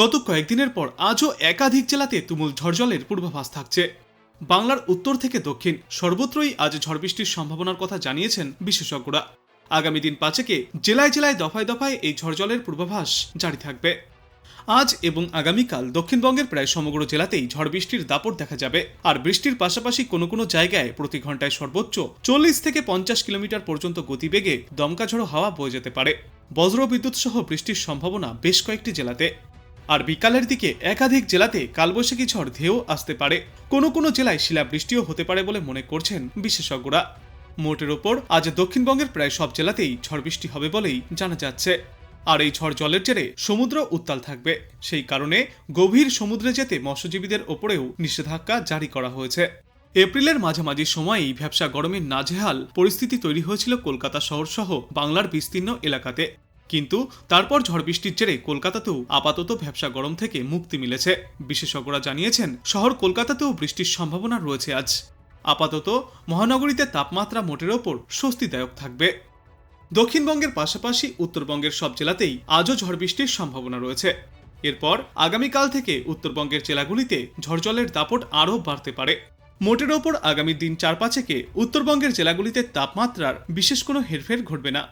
গত কয়েকদিনের পর আজও একাধিক জেলাতে তুমুল ঝড়জলের পূর্বাভাস থাকছে। বাংলার উত্তর থেকে দক্ষিণ সর্বত্রই আজ ঝড় বৃষ্টির সম্ভাবনার কথা জানিয়েছেন বিশেষজ্ঞরা। আগামী দিন পাঁচেকে জেলায় জেলায় দফায় দফায় এই ঝড়জলের পূর্বাভাস জারি থাকবে। আজ এবং আগামীকাল দক্ষিণবঙ্গের প্রায় সমগ্র জেলাতেই ঝড় বৃষ্টির দাপট দেখা যাবে। আর বৃষ্টির পাশাপাশি কোনো কোনো জায়গায় প্রতি ঘন্টায় সর্বোচ্চ চল্লিশ থেকে পঞ্চাশ কিলোমিটার পর্যন্ত গতিবেগে দমকা ঝড়ো হাওয়া বয়ে যেতে পারে। বজ্র বিদ্যুৎ সহ বৃষ্টির সম্ভাবনা বেশ কয়েকটি জেলাতে। আর বিকালের দিকে একাধিক জেলাতে কালবৈশাখী ঝড় ধেয়েও আসতে পারে। কোনো কোনো জেলায় শিলাবৃষ্টিও হতে পারে বলে মনে করছেন বিশেষজ্ঞরা। মোটের ওপর আজ দক্ষিণবঙ্গের প্রায় সব জেলাতেই ঝড় বৃষ্টি হবে বলেই জানা যাচ্ছে। আর এই ঝড় জলের জেরে সমুদ্র উত্তাল থাকবে। সেই কারণে গভীর সমুদ্রে যেতে মৎস্যজীবীদের ওপরেও নিষেধাজ্ঞা জারি করা হয়েছে। এপ্রিলের মাঝামাঝি সময়েই ভ্যাবসা গরমের নাজেহাল পরিস্থিতি তৈরি হয়েছিল কলকাতা শহর সহ বাংলার বিস্তীর্ণ এলাকাতে। কিন্তু তারপর ঝড় বৃষ্টির জেরে কলকাতাতেও আপাতত ভ্যাবসা গরম থেকে মুক্তি মিলেছে। বিশেষজ্ঞরা জানিয়েছেন, শহর কলকাতাতেও বৃষ্টির সম্ভাবনা রয়েছে আজ। আপাতত মহানগরীতে তাপমাত্রা মোটের ওপর স্বস্তিদায়ক থাকবে। দক্ষিণবঙ্গের পাশাপাশি উত্তরবঙ্গের সব জেলাতেই আজও ঝড় বৃষ্টির সম্ভাবনা রয়েছে। এরপর আগামীকাল থেকে উত্তরবঙ্গের জেলাগুলিতে ঝড়জলের দাপট আরও বাড়তে পারে। মোটের ওপর আগামী দিন চার পাঁচেকে উত্তরবঙ্গের জেলাগুলিতে তাপমাত্রার বিশেষ কোনো হেরফের ঘটবে না।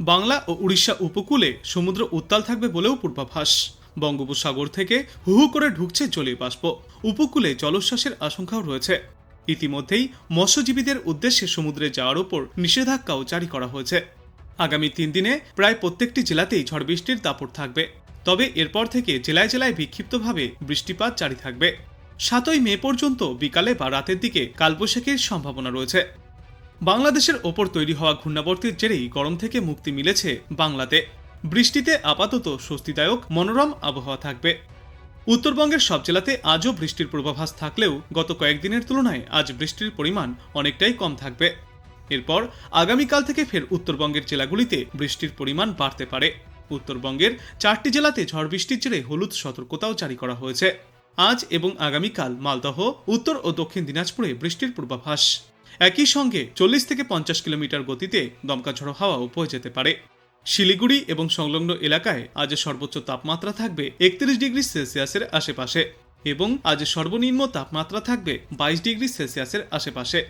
বাংলা ও উড়িষ্যা উপকূলে সমুদ্র উত্তাল থাকবে বলেও পূর্বাভাস। বঙ্গোপসাগর থেকে হু হু করে ঢুকছে জলীয় বাষ্প। উপকূলে জলোচ্ছ্বাসের আশঙ্কাও রয়েছে। ইতিমধ্যেই মৎস্যজীবীদের উদ্দেশ্যে সমুদ্রে যাওয়ার ওপর নিষেধাজ্ঞাও জারি করা হয়েছে। আগামী তিন দিনে প্রায় প্রত্যেকটি জেলাতেই ঝড় বৃষ্টির দাপট থাকবে। তবে এরপর থেকে জেলায় জেলায় বিক্ষিপ্তভাবে বৃষ্টিপাত জারি থাকবে। সাতই মে পর্যন্ত বিকালে বা রাতের দিকে কালবৈশাখীর সম্ভাবনা রয়েছে। বাংলাদেশের ওপর তৈরি হওয়া ঘূর্ণাবর্তের জেরেই গরম থেকে মুক্তি মিলেছে বাংলাতে। বৃষ্টিতে আপাতত স্বস্তিদায়ক মনোরম আবহাওয়া থাকবে। উত্তরবঙ্গের সব জেলাতে আজও বৃষ্টির পূর্বাভাস থাকলেও গত কয়েকদিনের তুলনায় আজ বৃষ্টির পরিমাণ অনেকটাই কম থাকবে। এরপর আগামীকাল থেকে ফের উত্তরবঙ্গের জেলাগুলিতে বৃষ্টির পরিমাণ বাড়তে পারে। উত্তরবঙ্গের চারটি জেলাতে ঝড় বৃষ্টির জেরে হলুদ সতর্কতাও জারি করা হয়েছে। আজ এবং আগামীকাল মালদহ, উত্তর ও দক্ষিণ দিনাজপুরে বৃষ্টির পূর্বাভাস। একই সঙ্গে চল্লিশ থেকে পঞ্চাশ কিলোমিটার গতিতে দমকা ঝড়ো হাওয়াও বয়ে যেতে পারে। শিলিগুড়ি এবং সংলগ্ন এলাকায় আজ সর্বোচ্চ তাপমাত্রা থাকবে একত্রিশ ডিগ্রি সেলসিয়াসের আশেপাশে এবং আজ সর্বনিম্ন তাপমাত্রা থাকবে বাইশ ডিগ্রি সেলসিয়াসের আশেপাশে।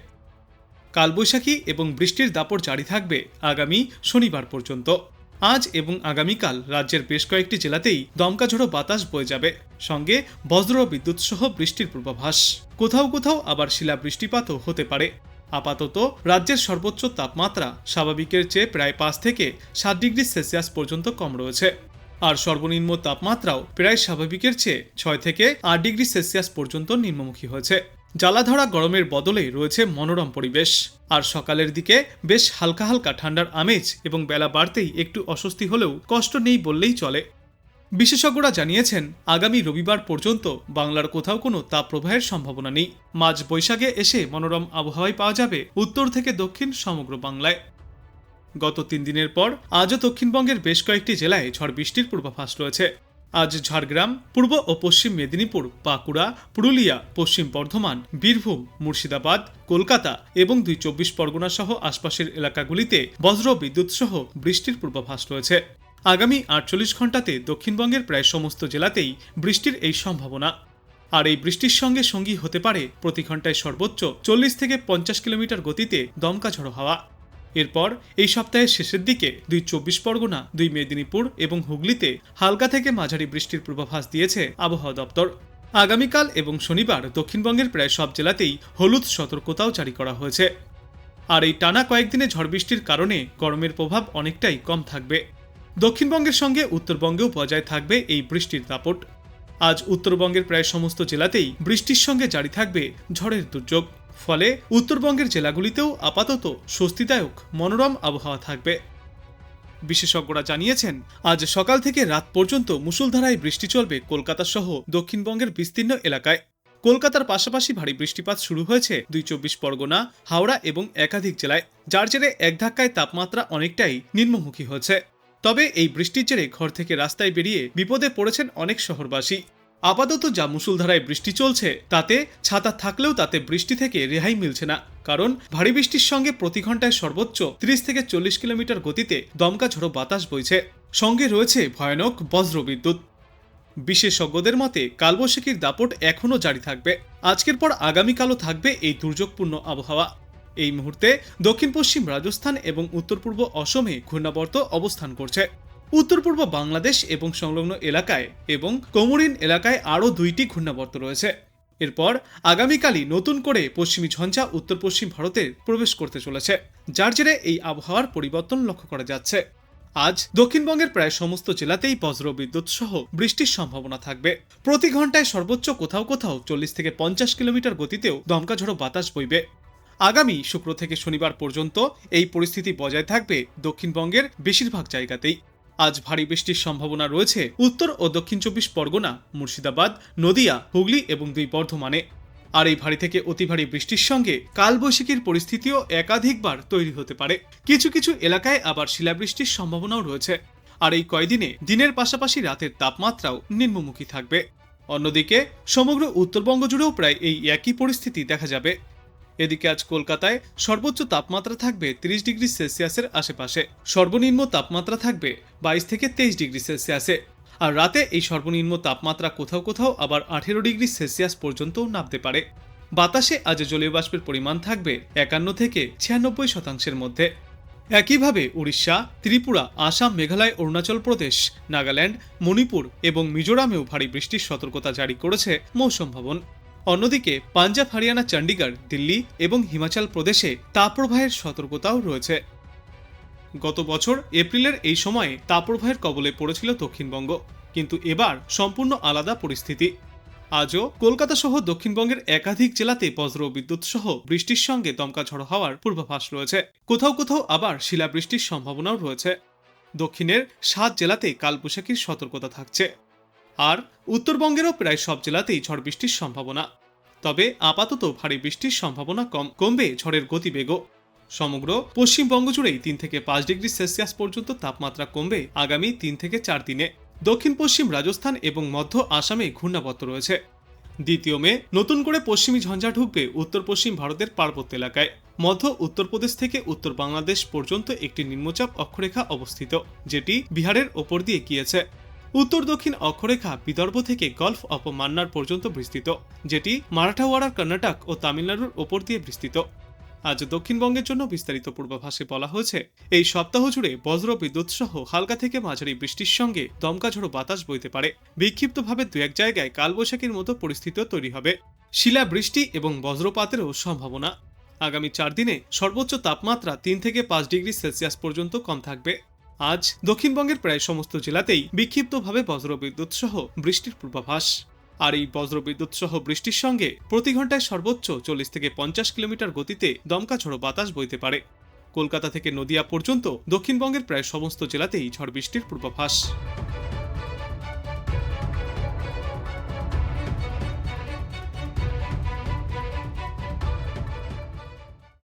কালবৈশাখী এবং বৃষ্টির দাপট জারি থাকবে আগামী শনিবার পর্যন্ত। আজ এবং আগামীকাল রাজ্যের বেশ কয়েকটি জেলাতেই দমকা ঝড়ো বাতাস বয়ে যাবে। সঙ্গে বজ্র বিদ্যুৎ সহ বৃষ্টির পূর্বাভাস। কোথাও কোথাও আবার শিলা বৃষ্টিপাতও হতে পারে। আপাতত রাজ্যের সর্বোচ্চ তাপমাত্রা স্বাভাবিকের চেয়ে প্রায় পাঁচ থেকে সাত ডিগ্রি সেলসিয়াস পর্যন্ত কম রয়েছে। আর সর্বনিম্ন তাপমাত্রাও প্রায় স্বাভাবিকের চেয়ে ছয় থেকে আট ডিগ্রি সেলসিয়াস পর্যন্ত নিম্নমুখী হয়েছে। জ্বালাধরা গরমের বদলে রয়েছে মনোরম পরিবেশ। আর সকালের দিকে বেশ হালকা হালকা ঠান্ডার আমেজ এবং বেলা বাড়তেই একটু অস্বস্তি হলেও কষ্ট নেই বললেই চলে। বিশেষজ্ঞরা জানিয়েছেন, আগামী রবিবার পর্যন্ত বাংলার কোথাও কোনো তাপপ্রবাহের সম্ভাবনা নেই। মাঝ বৈশাখে এসে মনোরম আবহাওয়ায় পাওয়া যাবে উত্তর থেকে দক্ষিণ সমগ্র বাংলায়। গত তিন দিনের পর আজও দক্ষিণবঙ্গের বেশ কয়েকটি জেলায় ঝড় বৃষ্টির পূর্বাভাস রয়েছে। আজ ঝাড়গ্রাম, পূর্ব ও পশ্চিম মেদিনীপুর, বাঁকুড়া, পুরুলিয়া, পশ্চিম বর্ধমান, বীরভূম, মুর্শিদাবাদ, কলকাতা এবং দুই চব্বিশ পরগনা সহ আশপাশের এলাকাগুলিতে বজ্র বিদ্যুৎ সহ বৃষ্টির পূর্বাভাস রয়েছে। আগামী আটচল্লিশ ঘন্টাতে দক্ষিণবঙ্গের প্রায় সমস্ত জেলাতেই বৃষ্টির এই সম্ভাবনা। আর এই বৃষ্টির সঙ্গে সঙ্গী হতে পারে প্রতি ঘন্টায় সর্বোচ্চ চল্লিশ থেকে পঞ্চাশ কিলোমিটার গতিতে দমকা ঝড়ো হাওয়া। এরপর এই সপ্তাহের শেষের দিকে দুই চব্বিশ পরগনা, দুই মেদিনীপুর এবং হুগলিতে হালকা থেকে মাঝারি বৃষ্টির পূর্বাভাস দিয়েছে আবহাওয়া দপ্তর। আগামীকাল এবং শনিবার দক্ষিণবঙ্গের প্রায় সব জেলাতেই হলুদ সতর্কতাও জারি করা হয়েছে। আর এই টানা কয়েকদিনে ঝড় বৃষ্টির কারণে গরমের প্রভাব অনেকটাই কম থাকবে। দক্ষিণবঙ্গের সঙ্গে উত্তরবঙ্গেও বজায় থাকবে এই বৃষ্টির দাপট। আজ উত্তরবঙ্গের প্রায় সমস্ত জেলাতেই বৃষ্টির সঙ্গে জারি থাকবে ঝড়ের দুর্যোগ। ফলে উত্তরবঙ্গের জেলাগুলিতেও আপাতত স্বস্তিদায়ক মনোরম আবহাওয়া থাকবে। বিশেষজ্ঞরা জানিয়েছেন, আজ সকাল থেকে রাত পর্যন্ত মুষলধারায় বৃষ্টি চলবে কলকাতা সহ দক্ষিণবঙ্গের বিস্তীর্ণ এলাকায়। কলকাতার পাশাপাশি ভারী বৃষ্টিপাত শুরু হয়েছে দুই চব্বিশ পরগনা, হাওড়া এবং একাধিক জেলায়, যার জেরে এক ধাক্কায় তাপমাত্রা অনেকটাই নিম্নমুখী হয়েছে। তবে এই বৃষ্টির জেরে ঘর থেকে রাস্তায় বেরিয়ে বিপদে পড়েছেন অনেক শহরবাসী। আপাতত যা মুসুলধারায় বৃষ্টি চলছে, তাতে ছাতা থাকলেও তাতে বৃষ্টি থেকে রেহাই মিলছে না। কারণ, ভারী বৃষ্টির সঙ্গে প্রতি ঘন্টায় সর্বোচ্চ 30 থেকে চল্লিশ কিলোমিটার গতিতে দমকা ঝোড়ো বাতাস বইছে। সঙ্গে রয়েছে ভয়ানক বজ্রবিদ্যুৎ। বিশেষজ্ঞদের মতে, কালবৈশাখীর দাপট এখনও জারি থাকবে। আজকের পর আগামীকালও থাকবে এই দুর্যোগপূর্ণ আবহাওয়া। এই মুহূর্তে দক্ষিণ পশ্চিম রাজস্থান এবং উত্তর পূর্ব অসমে ঘূর্ণাবর্ত অবস্থান করছে। উত্তর পূর্ব বাংলাদেশ এবং সংলগ্ন এলাকায় এবং কোমরিন এলাকায় আরও দুইটি ঘূর্ণাবর্ত রয়েছে। এরপর আগামীকালই নতুন করে পশ্চিমী ঝঞ্ঝা উত্তর পশ্চিম ভারতে প্রবেশ করতে চলেছে, যার জেরে এই আবহাওয়ার পরিবর্তন লক্ষ্য করা যাচ্ছে। আজ দক্ষিণবঙ্গের প্রায় সমস্ত জেলাতেই বজ্র বিদ্যুৎ সহ বৃষ্টির সম্ভাবনা থাকবে। প্রতি ঘন্টায় সর্বোচ্চ কোথাও কোথাও চল্লিশ থেকে পঞ্চাশ কিলোমিটার গতিতেও দমকা ঝড়ো বাতাস বইবে। আগামী শুক্র থেকে শনিবার পর্যন্ত এই পরিস্থিতি বজায় থাকবে দক্ষিণবঙ্গের বেশিরভাগ জায়গাতেই। আজ ভারী বৃষ্টির সম্ভাবনা রয়েছে উত্তর ও দক্ষিণ চব্বিশ পরগনা, মুর্শিদাবাদ, নদিয়া, হুগলি এবং দুই বর্ধমানে। আর এই ভারী থেকে অতি ভারী বৃষ্টির সঙ্গে কালবৈশাখীর পরিস্থিতিও একাধিকবার তৈরি হতে পারে। কিছু কিছু এলাকায় আবার শিলাবৃষ্টির সম্ভাবনাও রয়েছে। আর এই কয়দিনে দিনের পাশাপাশি রাতের তাপমাত্রাও নিম্নমুখী থাকবে। অন্যদিকে সমগ্র উত্তরবঙ্গ জুড়েও প্রায় এই একই পরিস্থিতি দেখা যাবে। এদিকে আজ কলকাতায় সর্বোচ্চ তাপমাত্রা থাকবে তিরিশ ডিগ্রি সেলসিয়াসের আশেপাশে। সর্বনিম্ন তাপমাত্রা থাকবে বাইশ থেকে তেইশ ডিগ্রি সেলসিয়াসে। আর রাতে এই সর্বনিম্ন তাপমাত্রা কোথাও কোথাও আবার আঠেরো ডিগ্রি সেলসিয়াস পর্যন্তও নামতে পারে। বাতাসে আজ জলীয় বাষ্পের পরিমাণ থাকবে একান্ন থেকে ছিয়ানব্বই শতাংশের মধ্যে। একইভাবে উড়িষ্যা, ত্রিপুরা, আসাম, মেঘালয়, অরুণাচল প্রদেশ, নাগাল্যান্ড, মণিপুর এবং মিজোরামেও ভারী বৃষ্টির সতর্কতা জারি করেছে মৌসুম ভবন। অন্যদিকে পাঞ্জাব, হরিয়ানা চণ্ডীগড় দিল্লি এবং হিমাচল প্রদেশে তাপপ্রবাহের সতর্কতাও রয়েছে। গত বছর এপ্রিলের এই সময়ে তাপপ্রবাহের কবলে পড়েছিল দক্ষিণবঙ্গ, কিন্তু এবার সম্পূর্ণ আলাদা পরিস্থিতি। আজও কলকাতা সহ দক্ষিণবঙ্গের একাধিক জেলাতে বজ্র বিদ্যুৎ সহ বৃষ্টির সঙ্গে দমকা ঝড়ো হওয়ার পূর্বাভাস রয়েছে। কোথাও কোথাও আবার শিলাবৃষ্টির সম্ভাবনাও রয়েছে। দক্ষিণের সাত জেলাতে কালবৈশাখীর সতর্কতা থাকছে। আর উত্তরবঙ্গেরও প্রায় সব জেলাতেই ঝড় বৃষ্টির সম্ভাবনা। তবে আপাতত ভারী বৃষ্টির সম্ভাবনা কম, কমবে ঝড়ের গতিবেগও। সমগ্র পশ্চিমবঙ্গ জুড়েই তিন থেকে পাঁচ ডিগ্রি সেলসিয়াস পর্যন্ত তাপমাত্রা কমবে আগামী তিন থেকে চার দিনে। দক্ষিণ পশ্চিম রাজস্থান এবং মধ্য আসামে ঘূর্ণাবর্ত রয়েছে। দ্বিতীয় মে, নতুন করে পশ্চিমী ঝঞ্ঝা ঢুকবে উত্তর পশ্চিম ভারতের পার্বত্য এলাকায়। মধ্য উত্তরপ্রদেশ থেকে উত্তর বাংলাদেশ পর্যন্ত একটি নিম্নচাপ অক্ষরেখা অবস্থিত, যেটি বিহারের ওপর দিয়ে গিয়েছে। উত্তর দক্ষিণ অক্ষরেখা বিদর্ভ থেকে গলফ অফ মান্নার পর্যন্ত বিস্তৃত, যেটি মারাঠাওয়াড়ার কর্ণাটক ও তামিলনাড়ুর ওপর দিয়ে বিস্তৃত। আজ দক্ষিণবঙ্গের জন্য বিস্তারিত পূর্বাভাসে বলা হয়েছে, এই সপ্তাহ জুড়ে বজ্র বিদ্যুৎ সহ হালকা থেকে মাঝারি বৃষ্টির সঙ্গে দমকা ঝোড়ো বাতাস বইতে পারে। বিক্ষিপ্তভাবে দু এক জায়গায় কালবৈশাখীর মতো পরিস্থিতিও তৈরি হবে। শিলা বৃষ্টি এবং বজ্রপাতেরও সম্ভাবনা। আগামী চার দিনে সর্বোচ্চ তাপমাত্রা তিন থেকে পাঁচ ডিগ্রি সেলসিয়াস পর্যন্ত কম থাকবে। আজ দক্ষিণবঙ্গের প্রায় সমস্ত জেলাতেই বিক্ষিপ্তভাবে বজ্রবিদ্যুৎ সহ বৃষ্টির পূর্বাভাস। আর এই বজ্রবিদ্যুৎ সহ বৃষ্টির সঙ্গে প্রতি ঘন্টায় সর্বোচ্চ চল্লিশ থেকে পঞ্চাশ কিলোমিটার গতিতে দমকা ঝড়ো বাতাস বইতে পারে। কলকাতা থেকে নদিয়া পর্যন্ত দক্ষিণবঙ্গের প্রায় সমস্ত জেলাতেই ঝড় বৃষ্টির পূর্বাভাস।